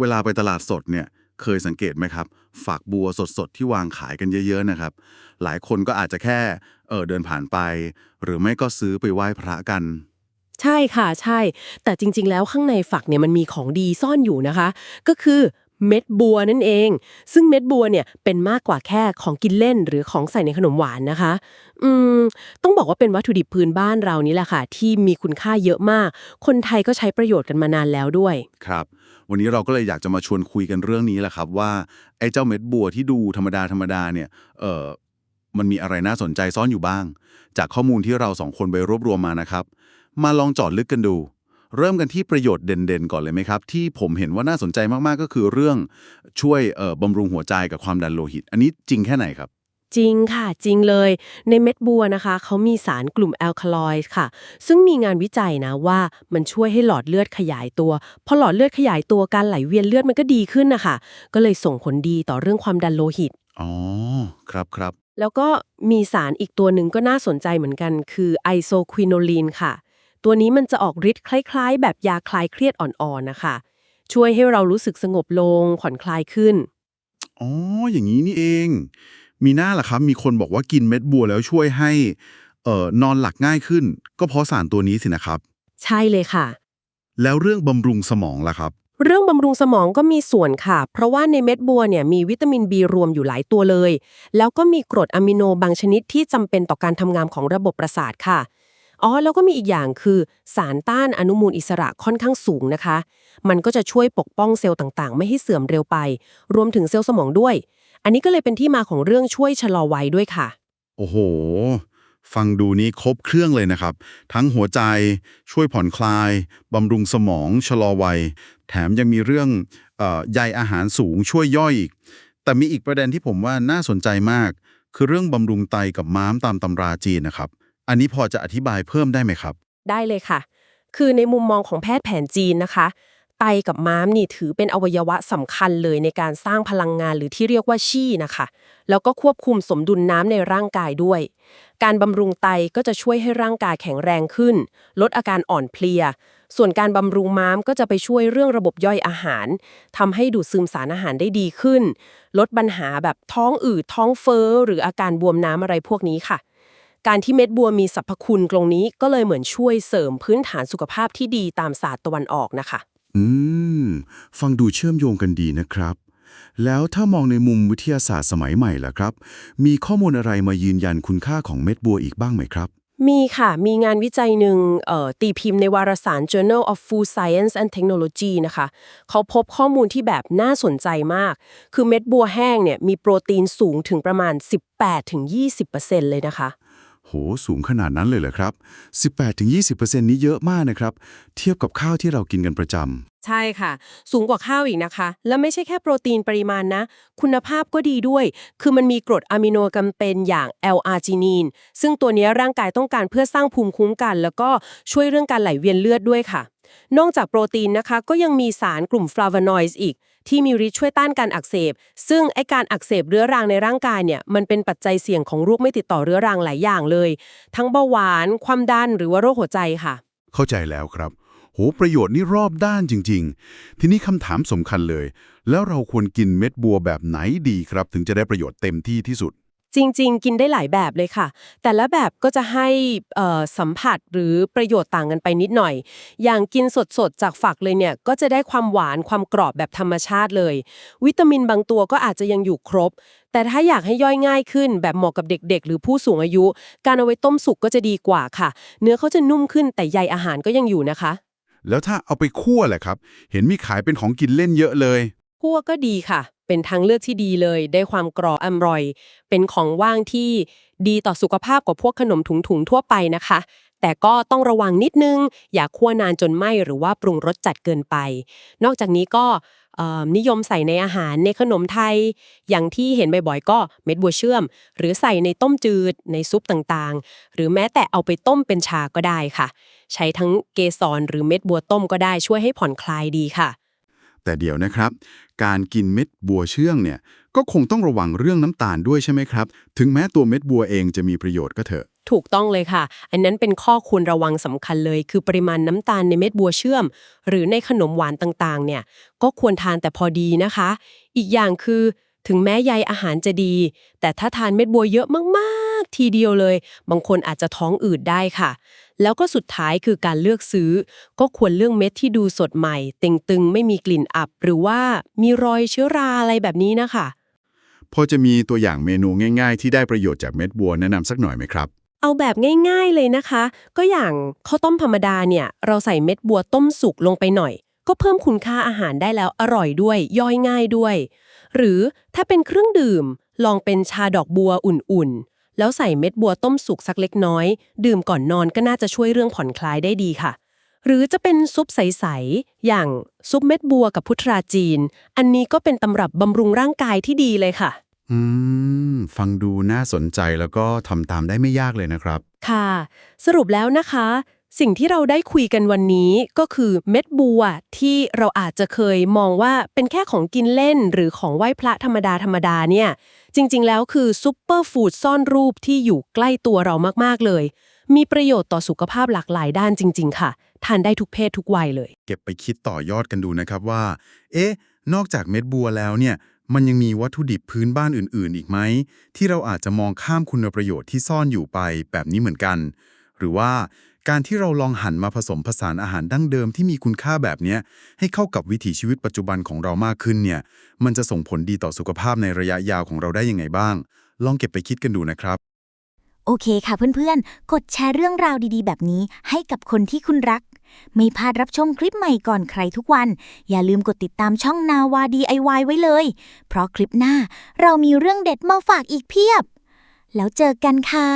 เวลาไปตลาดสดเนี่ยเคยสังเกตไหมครับฝักบัวสดๆ ที่วางขายกันเยอะๆนะครับ หลายคนก็อาจจะแค่เออเดินผ่านไป หรือไม่ก็ซื้อไปไหว้พระกัน ใช่ค่ะใช่ แต่จริงๆ แล้วข้างในฝักเนี่ยมันมีของดีซ่อนอยู่นะคะ ก็คือเม็ดบัวนั่นเอง ซึ่งเม็ดบัวเนี่ยเป็นมากกว่าแค่ของกินเล่นหรือของใส่ในขนมหวานนะคะ อืม ต้องบอกว่าเป็นวัตถุดิบพื้นบ้านเรานี่แหละค่ะ ที่มีคุณค่าเยอะมาก คนไทยก็ใช้ประโยชน์กันมานานแล้วด้วย ครับ วันนี้เราก็เลยอยากจะมาชวนคุยกันเรื่องนี้แหละครับว่าไอ้เจ้าเม็ดบัวที่ดูธรรมดาธรรมดาเนี่ยเออมันมีอะไรน่าสนใจซ่อนอยู่บ้าง จากข้อมูลที่เราสองคนไปรวบรวมมานะครับ มาลองจอดลึกกันดู เริ่มกันที่ประโยชน์เด่นๆ ก่อนเลยไหมครับ ที่ผมเห็นว่าน่าสนใจมากๆก็คือเรื่องช่วยเอ่อบำรุงหัวใจกับความดันโลหิต อันนี้จริงแค่ไหนครับ จริงค่ะจริงเลย ในเม็ดบัวนะคะ เขามีสารกลุ่มแอลคาลอยด์ค่ะ ซึ่งมีงานวิจัยนะว่ามันช่วยให้หลอดเลือดขยายตัว พอหลอดเลือดขยายตัวการไหลเวียนเลือดมันก็ดีขึ้นนะคะก็เลยส่งผลดีต่อเรื่องความดันโลหิต อ๋อ ครับครับ แล้วก็มีสารอีกตัวหนึ่งก็น่าสนใจเหมือนกัน คือไอโซควินโนลีนค่ะ ตัวนี้มันจะออกฤทธิ์คล้าย ๆ แบบยาคลายเครียดอ่อนๆนะคะ ช่วยให้เรารู้สึกสงบลงผ่อนคลายขึ้นอ๋ออย่างนี้นี่เอง มีหน้าล่ะครับ มีคนบอกว่ากินเม็ดบัวแล้วช่วยให้เอ่อนอนหลับง่ายขึ้น ก็เพราะสารตัวนี้สินะครับ ใช่เลยค่ะ แล้วเรื่องบำรุงสมองล่ะครับ เรื่องบำรุงสมองก็มีส่วนค่ะ เพราะว่าในเม็ดบัวเนี่ยมีวิตามิน B รวมอยู่หลายตัวเลย แล้วก็มีกรดอะมิโนบางชนิดที่จำเป็นต่อการทำงานของระบบประสาทค่ะอ๋อแล้วก็มีอีกอย่างคือสารต้านอนุมูลอิสระค่อนข้างสูงนะคะ มันก็จะช่วยปกป้องเซลล์ต่างๆ ไม่ให้เสื่อมเร็วไป รวมถึงเซลล์สมองด้วย อันนี้ก็เลยเป็นที่มาของเรื่องช่วยชะลอวัยด้วยค่ะ โอ้โห ฟังดูนี้ครบเครื่องเลยนะครับ ทั้งหัวใจช่วยผ่อนคลาย บำรุงสมองชะลอวัย แถมยังมีเรื่องเอ่อใยอาหารสูงช่วยย่อยอีก แต่มีอีกประเด็นที่ผมว่าน่าสนใจมาก คือเรื่องบำรุงไตกับม้ามตามตำราจีนนะครับ อันนี้พอจะอธิบายเพิ่มได้ไหมครับ ได้เลยค่ะ คือในมุมมองของแพทย์แผนจีนนะคะ ไตกับม้ามนี่ถือเป็นอวัยวะสำคัญเลยในการสร้างพลังงานหรือที่เรียกว่าชี่นะคะ แล้วก็ควบคุมสมดุลน้ำในร่างกายด้วย การบำรุงไตก็จะช่วยให้ร่างกายแข็งแรงขึ้น ลดอาการอ่อนเพลีย ส่วนการบำรุงม้ามก็จะไปช่วยเรื่องระบบย่อยอาหารทำให้ดูดซึมสารอาหารได้ดีขึ้น ลดปัญหาแบบท้องอืดท้องเฟ้อหรืออาการบวมน้ำอะไรพวกนี้ค่ะการที่เม็ดบัวมีสรรพคุณตรงนี้ก็เลยเหมือนช่วยเสริมพื้นฐานสุขภาพที่ดีตามศาสตร์ตะวันออกนะคะ อืม ฟังดูเชื่อมโยงกันดีนะครับ แล้วถ้ามองในมุมวิทยาศาสตร์สมัยใหม่ล่ะครับ มีข้อมูลอะไรมายืนยันคุณค่าของเม็ดบัวอีกบ้างไหมครับ มีค่ะ มีงานวิจัยหนึ่งตีพิมพ์ในวารสาร Journal of Food Science and Technology นะคะ เขาพบข้อมูลที่แบบน่าสนใจมาก คือเม็ดบัวแห้งเนี่ยมีโปรตีนสูงถึงประมาณ 18-20%เลยนะคะ โห สูงขนาดนั้นเลยเหรอครับ 18-20%นี้เยอะมากนะครับ เทียบกับข้าวที่เรากินกันประจำ ใช่ค่ะ สูงกว่าข้าวอีกนะคะ และไม่ใช่แค่โปรตีนปริมาณนะ คุณภาพก็ดีด้วย คือมันมีกรดอะมิโนจำเป็นอย่าง L- อาร์จินีนซึ่งตัวนี้ร่างกายต้องการเพื่อสร้างภูมิคุ้มกัน แล้วก็ช่วยเรื่องการไหลเวียนเลือดด้วยค่ะ นอกจากโปรตีนนะคะ ก็ยังมีสารกลุ่มฟลาโวนอยด์อีก ที่มีฤทธิ์ช่วยต้านการอักเสบ ซึ่งไอการอักเสบเรื้อรังในร่างกายเนี่ยมันเป็นปัจจัยเสี่ยงของโรคไม่ติดต่อเรื้อรังหลายอย่างเลย ทั้งเบาหวาน ความดันหรือว่าโรคหัวใจค่ะ เข้าใจแล้วครับ โหประโยชน์นี่รอบด้านจริง ๆ ทีนี้คำถามสำคัญเลย แล้วเราควรกินเม็ดบัวแบบไหนดีครับ ถึงจะได้ประโยชน์เต็มที่ที่สุด จริง ๆ กินได้หลายแบบเลยค่ะ แต่ละแบบก็จะให้เอ่อสัมผัสหรือประโยชน์ต่างกันไปนิดหน่อย อย่างกินสดๆ จากฝักเลยเนี่ย ก็จะได้ความหวานความกรอบแบบธรรมชาติเลย วิตามินบางตัวก็อาจจะยังอยู่ครบ แต่ถ้าอยากให้ย่อยง่ายขึ้น แบบเหมาะกับเด็ก ๆ หรือผู้สูงอายุ การเอาไว้ต้มสุกก็จะดีกว่าค่ะ เนื้อเขาจะนุ่มขึ้นแต่ใยอาหารก็ยังอยู่นะคะ แล้วถ้าเอาไปคั่วแหละครับ เห็นมีขายเป็นของกินเล่นเยอะเลย คั่วก็ดีค่ะ เป็นทางเลือกที่ดีเลย ได้ความกรอบอร่อย เป็นของว่างที่ดีต่อสุขภาพกว่าพวกขนมถุงๆทั่วไปนะคะ แต่ก็ต้องระวังนิดนึง อย่าคั่วนานจนไหมหรือว่าปรุงรสจัดเกินไป นอกจากนี้ก็นิยมใส่ในอาหารในขนมไทย อย่างที่เห็นบ่อยๆ ก็เม็ดบัวเชื่อม หรือใส่ในต้มจืดในซุปต่างๆ หรือแม้แต่เอาไปต้มเป็นชาก็ได้ค่ะ ใช้ทั้งเกสรหรือเม็ดบัวต้มก็ได้ช่วยให้ผ่อนคลายดีค่ะ แต่เดี๋ยวนะครับ การกินเม็ดบัวเชื่องเนี่ยก็คงต้องระวังเรื่องน้ำตาลด้วยใช่ไหมครับ ถึงแม้ตัวเม็ดบัวเองจะมีประโยชน์ก็เถอะ ถูกต้องเลยค่ะ อันนั้นเป็นข้อควรระวังสำคัญเลย คือปริมาณน้ำตาลในเม็ดบัวเชื่อม หรือในขนมหวานต่างๆ เนี่ย ก็ควรทานแต่พอดีนะคะ อีกอย่างคือ ถึงแม้ใยอาหารจะดี แต่ถ้าทานเม็ดบัวเยอะมาก ๆทีเดียวเลย บางคนอาจจะท้องอืดได้ค่ะ แล้วก็สุดท้ายคือการเลือกซื้อ ก็ควรเลือกเม็ดที่ดูสดใหม่เต่งตึงไม่มีกลิ่นอับ หรือว่ามีรอยเชื้อราอะไรแบบนี้นะคะพอจะมีตัวอย่างเมนูง่าย ๆ ที่ได้ประโยชน์จากเม็ดบัวแนะนำสักหน่อยไหมครับ เอาแบบง่าย ๆเลยนะคะ ก็อย่างข้าวต้มธรรมดาเนี่ย เราใส่เม็ดบัวต้มสุกลงไปหน่อย ก็เพิ่มคุณค่าอาหารได้แล้วอร่อยด้วย ย่อยง่ายด้วย หรือถ้าเป็นเครื่องดื่ม ลองเป็นชาดอกบัวอุ่นๆ แล้วใส่เม็ดบัวต้มสุกสักเล็กน้อย ดื่มก่อนนอนก็น่าจะช่วยเรื่องผ่อนคลายได้ดีค่ะ หรือจะเป็นซุปใส ๆ อย่างซุปเม็ดบัวกับพุทราจีน อันนี้ก็เป็นตำรับบำรุงร่างกายที่ดีเลยค่ะ อืม ฟังดูน่าสนใจแล้วก็ทำตามได้ไม่ยากเลยนะครับ ค่ะ สรุปแล้วนะคะ สิ่งที่เราได้คุยกันวันนี้ก็คือเม็ดบัวที่เราอาจจะเคยมองว่าเป็นแค่ของกินเล่นหรือของไหว้พระธรรมดาธรรมดาเนี่ย จริงๆ แล้วคือซุปเปอร์ฟู้ดซ่อนรูปที่อยู่ใกล้ตัวเรามากๆเลย มีประโยชน์ต่อสุขภาพหลากหลายด้านจริง ๆ ค่ะ ทานได้ทุกเพศทุกวัยเลย เก็บไปคิดต่อยอดกันดูนะครับว่า เอ๊ะ นอกจากเม็ดบัวแล้วเนี่ย มันยังมีวัตถุดิบพื้นบ้านอื่น ๆ อีกไหมที่เราอาจจะมองข้ามคุณประโยชน์ที่ซ่อนอยู่ไปแบบนี้เหมือนกัน หรือว่า การที่เราลองหันมาผสมผสานอาหารดั้งเดิมที่มีคุณค่าแบบนี้ให้เข้ากับวิถีชีวิตปัจจุบันของเรามากขึ้นเนี่ย มันจะส่งผลดีต่อสุขภาพในระยะยาวของเราได้ยังไงบ้าง ลองเก็บไปคิดกันดูนะครับ โอเคค่ะเพื่อนๆ กดแชร์เรื่องราวดีๆ แบบนี้ให้กับคนที่คุณรัก ไม่พลาดรับชมคลิปใหม่ก่อนใครทุกวัน อย่าลืมกดติดตามช่องนาวา DIY ไว้เลย เพราะคลิปหน้าเรามีเรื่องเด็ดมาฝากอีกเพียบ แล้วเจอกันค่ะ